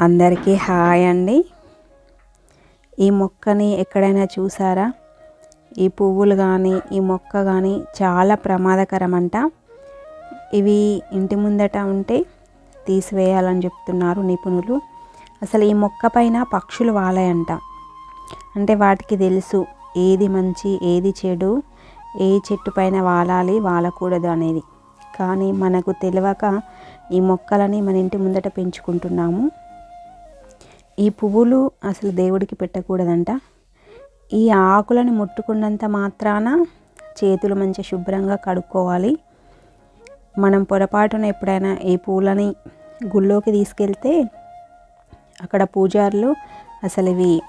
అందరికీ హాయ్ అండి. ఈ మొక్కని ఎక్కడైనా చూసారా? ఈ పువ్వులు కానీ ఈ మొక్క కానీ చాలా ప్రమాదకరం అంట ఇవి ఇంటి ముందట ఉంటే తీసివేయాలని చెప్తున్నారు నిపుణులు. అసలు ఈ మొక్క పైన పక్షులు వాలాయంట. అంటే వాటికి తెలుసు ఏది మంచి ఏది చెడు ఏ చెట్టు పైన వాలాలి వాలకూడదు అనేది. కానీ మనకు తెలియక ఈ మొక్కలని మన ఇంటి ముందట పెంచుకుంటున్నాము. ఈ పువ్వులు అసలు దేవుడికి పెట్టకూడదంట. ఈ ఆకులను ముట్టుకున్నంత మాత్రాన చేతులు మంచి శుభ్రంగా కడుక్కోవాలి. మనం పొరపాటున ఎప్పుడైనా ఈ పూలని గుళ్ళోకి తీసుకెళ్తే అక్కడ పూజారులు అసలు ఇవి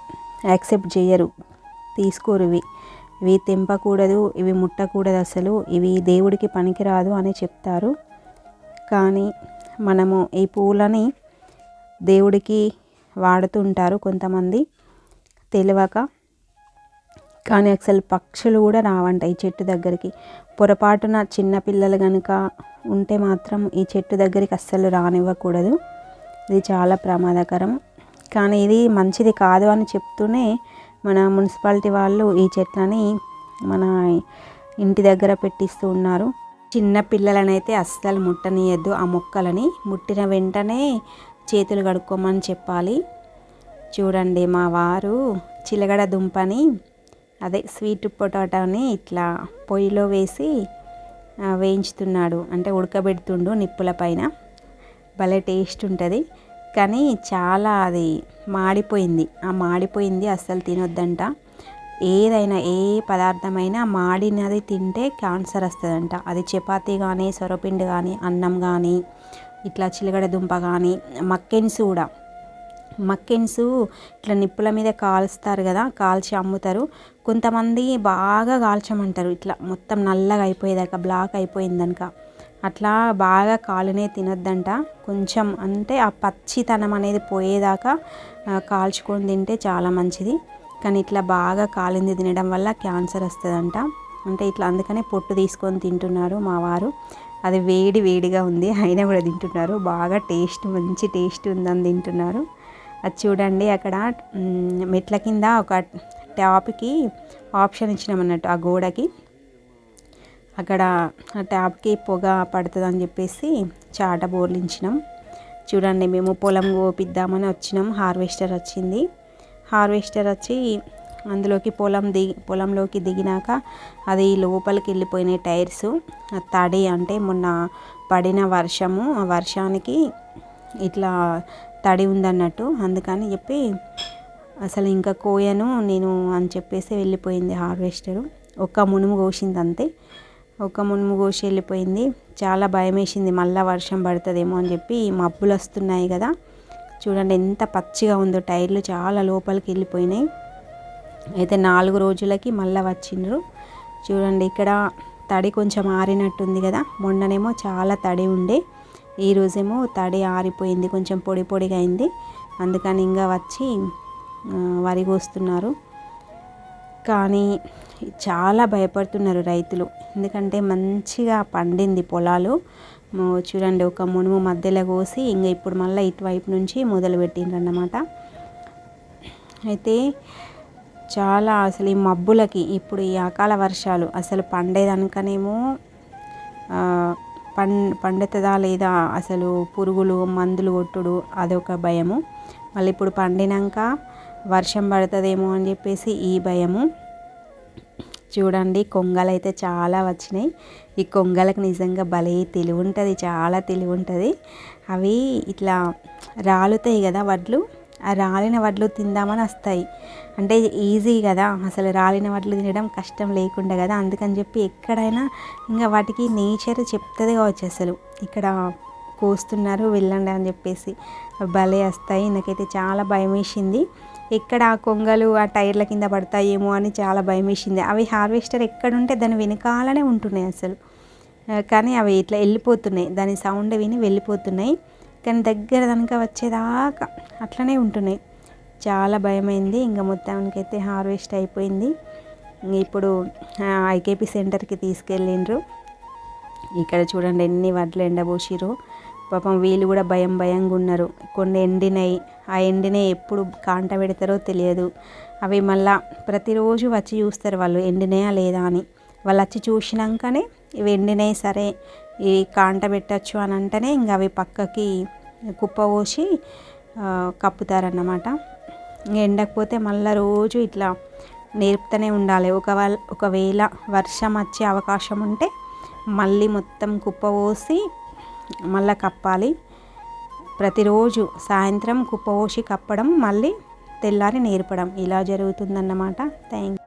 యాక్సెప్ట్ చేయరు. తీసుకోరు ఇవి. ఇవి తెంపకూడదు ఇవి ముట్టకూడదు అసలు. ఇవి దేవుడికి పనికిరాదు అని చెప్తారు. కానీ మనము ఈ పూలని దేవుడికి వాడుతుంటారు కొంతమంది. తెలియక. కానీ అసలు పక్షులు కూడా రావంట ఈ చెట్టు దగ్గరికి. పొరపాటున చిన్నపిల్లలు కనుక ఉంటే మాత్రం ఈ చెట్టు దగ్గరికి అస్సలు రానివ్వకూడదు. ఇది చాలా ప్రమాదకరం. కానీ ఇది మంచిది కాదు అని చెప్తూనే మన మున్సిపాలిటీ వాళ్ళు ఈ చెట్లని మన ఇంటి దగ్గర పెట్టిస్తూ ఉన్నారు. చిన్న పిల్లలనైతే అస్సలు ముట్టనీయద్దు. ఆ మొక్కలని ముట్టిన వెంటనే చేతులు కడుక్కోమని చెప్పాలి. చూడండి మా వారు చిలగడ దుంపని అదే స్వీట్ పొటాటోని ఇట్లా పొయ్యిలో వేసి వేయించుతున్నాడు. అంటే ఉడకబెడుతుండు నిప్పుల పైన. భలే టేస్ట్ ఉంటుంది. కానీ చాలా అది మాడిపోయింది. ఆ మాడిపోయింది అస్సలు తినొద్దంట. ఏదైనా ఏ పదార్థమైనా మాడినది తింటే క్యాన్సర్ వస్తుందంట. అది చపాతీ కానీ సొరపిండి కానీ అన్నం కానీ ఇట్లా చిలగడ దుంప కానీ మక్కెన్స్ కూడా. మక్కెన్స్ ఇట్లా నిప్పుల మీద కాల్స్తారు కదా కాల్చి అమ్ముతారు. కొంతమంది బాగా కాల్చమంటారు ఇట్లా మొత్తం నల్లగా అయిపోయేదాకా బ్లాక్ అయిపోయిందనక. అట్లా బాగా కాలునే తినొద్దంట. కొంచెం అంటే ఆ పచ్చితనం అనేది పోయేదాకా కాల్చుకొని తింటే చాలా మంచిది. కానీ ఇట్లా బాగా కాలింది తినడం వల్ల క్యాన్సర్ వస్తుందంట. అంటే ఇట్లా అందుకనే పొట్టు తీసుకొని తింటున్నారు మా వారు. అది వేడి వేడిగా ఉంది. అయినా కూడా తింటున్నారు. బాగా టేస్ట్ మంచి టేస్ట్ ఉందని తింటున్నారు. అది చూడండి అక్కడ మెట్ల కింద ఒక ట్యాప్కి ఆప్షన్ ఇచ్చినామన్నట్టు ఆ గోడకి. అక్కడ ఆ ట్యాప్కి పొగ పడుతుందని చెప్పేసి చాట బోర్లించినాం చూడండి మేము పొలం గోపిద్దామని వచ్చినాం. హార్వెస్టర్ వచ్చింది. హార్వెస్టర్ వచ్చి అందులోకి పొలం దిగి పొలంలోకి దిగినాక అది లోపలికి వెళ్ళిపోయినాయి టైర్స్. తడి అంటే మొన్న పడిన వర్షము ఆ వర్షానికి ఇట్లా తడి ఉందన్నట్టు. అందుకని చెప్పి అసలు ఇంకా కోయను నేను అని చెప్పేసి వెళ్ళిపోయింది హార్వెస్టరు. ఒక్క మునుము కోసింది అంతే ఒక మునుము కోసి వెళ్ళిపోయింది. చాలా భయం వేసింది మళ్ళీ వర్షం పడుతుందేమో అని చెప్పి మబ్బులు వస్తున్నాయి కదా. చూడండి ఎంత పచ్చిగా ఉందో. టైర్లు చాలా లోపలికి వెళ్ళిపోయినాయి. అయితే నాలుగు రోజులకి మళ్ళీ వచ్చిండ్రు. చూడండి ఇక్కడ తడి కొంచెం ఆరినట్టుంది కదా. మొన్ననేమో చాలా తడి ఉండే. ఈరోజేమో తడి ఆరిపోయింది కొంచెం పొడి పొడిగా అయింది. అందుకని ఇంకా వచ్చి వరి కోస్తున్నారు. కానీ చాలా భయపడుతున్నారు రైతులు. ఎందుకంటే మంచిగా పండింది పొలాలు. చూడండి ఒక మునుము మధ్యలో కోసి ఇంకా ఇప్పుడు మళ్ళీ ఇటువైపు నుంచి మొదలు పెట్టిండ్రన్నమాట అయితే చాలా అసలు ఈ మబ్బులకి ఇప్పుడు ఈ అకాల వర్షాలు అసలు పండేదనుకనేమో పం పండుతుందా లేదా అసలు పురుగులు మందులు కొట్టుడు అదొక భయము. మళ్ళీ ఇప్పుడు పండినాక వర్షం పడుతుందేమో అని చెప్పేసి ఈ భయము. చూడండి కొంగలు అయితే చాలా వచ్చినాయి. ఈ కొంగలకు నిజంగా భలే తెలివి ఉంటుంది చాలా తెలివి ఉంటుంది అవి ఇట్లా రాలుతాయి కదా వడ్లు. ఆ రాలిన వడ్లు తిందామని వస్తాయి. అంటే ఈజీ కదా. అసలు రాలిన వడ్లు తినడం కష్టం లేకుండా కదా. అందుకని చెప్పి ఎక్కడైనా ఇంకా వాటికి నేచర్ చెప్తుంది కావచ్చు అసలు. ఇక్కడ కోస్తున్నారు వెళ్ళండి అని చెప్పేసి. భలే వస్తాయి. నాకైతే చాలా భయం వేసింది ఎక్కడ ఆ కొంగలు ఆ టైర్ల కింద పడతాయేమో అని చాలా భయం వేసింది అవి హార్వెస్టర్ ఎక్కడుంటే దాని వెనకాలనే ఉంటున్నాయి అసలు. కానీ అవి ఇట్లా వెళ్ళిపోతున్నాయి. దాని సౌండ్ విని వెళ్ళిపోతున్నాయి. కానీ దగ్గర కనుక వచ్చేదాకా అట్లనే ఉంటున్నాయి. చాలా భయమైంది. ఇంకా మొత్తానికి అయితే హార్వెస్ట్ అయిపోయింది. ఇప్పుడు ఐకేపీ సెంటర్కి తీసుకెళ్ళిండ్రు. ఇక్కడ చూడండి ఎన్ని వడ్లు ఎండబోసిరో పాపం వీళ్ళు కూడా భయం భయంగా ఉన్నారు. కొన్ని ఎండినాయి. ఆ ఎండినవి ఎప్పుడు కాంట పెడతారో తెలియదు. అవి మళ్ళా ప్రతిరోజు వచ్చి చూస్తారు వాళ్ళు ఎండినాయా లేదా అని. వాళ్ళు వచ్చి చూసినాకనే ఇవి ఎండినాయి సరే ఈ కాంట పెట్టచ్చు అని అంటేనే ఇంకా అవి పక్కకి కుప్ప పోసి కప్పుతారన్నమాట. ఎండకపోతే మళ్ళీ రోజు ఇట్లా నేర్పుతూనే ఉండాలి. ఒకవేళ ఒకవేళ వర్షం వచ్చే అవకాశం ఉంటే మళ్ళీ మొత్తం కుప్ప పోసి మళ్ళీ కప్పాలి. ప్రతిరోజు సాయంత్రం కుప్ప పోసి కప్పడం మళ్ళీ తెల్లారి నేర్పడం. ఇలా జరుగుతుందన్నమాట. థ్యాంక్